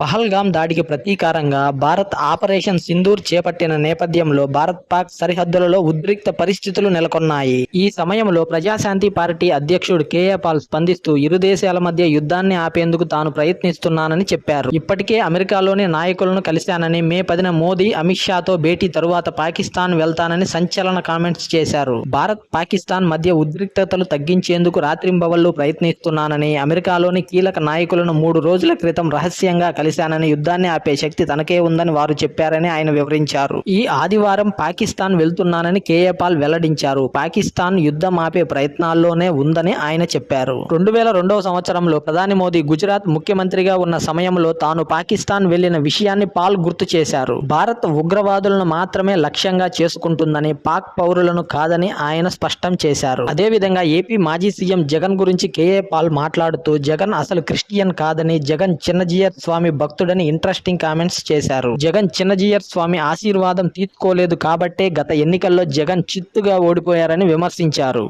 పహల్గాం దాడికి ప్రతీకారంగా భారత్ ఆపరేషన్ సింధూర్ చేపట్టిన నేపథ్యంలో భారత్ పాక్ సరిహద్దులలో ఉద్రిక్త పరిస్థితులు నెలకొన్నాయి. ఈ సమయంలో ప్రజాశాంతి పార్టీ అధ్యక్షుడు కేఏ పాల్ స్పందిస్తూ ఇరు దేశాల మధ్య యుద్ధాన్ని ఆపేందుకు తాను ప్రయత్నిస్తున్నానని చెప్పారు. ఇప్పటికే అమెరికాలోని నాయకులను కలిశానని మే పదిన మోదీ అమిత్ షాతో భేటీ తరువాత పాకిస్తాన్ వెళ్తానని సంచలన కామెంట్స్ చేశారు. భారత్ పాకిస్తాన్ మధ్య ఉద్రిక్తతలు తగ్గించేందుకు రాత్రింబవళ్ళు ప్రయత్నిస్తున్నానని అమెరికాలోని కీలక నాయకులను మూడు రోజుల క్రితం రహస్యంగా కలిసి కలిశానని యుద్ధాన్ని ఆపే శక్తి తనకే ఉందని వారు చెప్పారని ఆయన వివరించారు. ఈ ఆదివారం పాకిస్తాన్ వెళ్తున్నానని కేఏ పాల్ వెల్లడించారు. పాకిస్తాన్ యుద్ధం ఆపే ప్రయత్నాల్లోనే ఉందని ఆయన చెప్పారు. రెండు వేల రెండవ సంవత్సరంలో ప్రధాని మోదీ గుజరాత్ ముఖ్యమంత్రిగా ఉన్న సమయంలో తాను పాకిస్తాన్ వెళ్ళిన విషయాన్ని పాల్ గుర్తు చేశారు. భారత్ ఉగ్రవాదులను మాత్రమే లక్ష్యంగా చేసుకుంటుందని పాక్ పౌరులను కాదని ఆయన స్పష్టం చేశారు. అదేవిధంగా ఏపీ మాజీ సీఎం జగన్ గురించి కేఏ పాల్ మాట్లాడుతూ జగన్ అసలు క్రిస్టియన్ కాదని జగన్ చిన్నజీయర్ స్వామి భక్తుడని ఇంట్రెస్టింగ్ కామెంట్స్ చేశారు. జగన్ చిన్నజీయర్ స్వామి ఆశీర్వాదం తీసుకోలేదు కాబట్టే గత ఎన్నికల్లో జగన్ చిత్తుగా ఓడిపోయారని విమర్శించారు.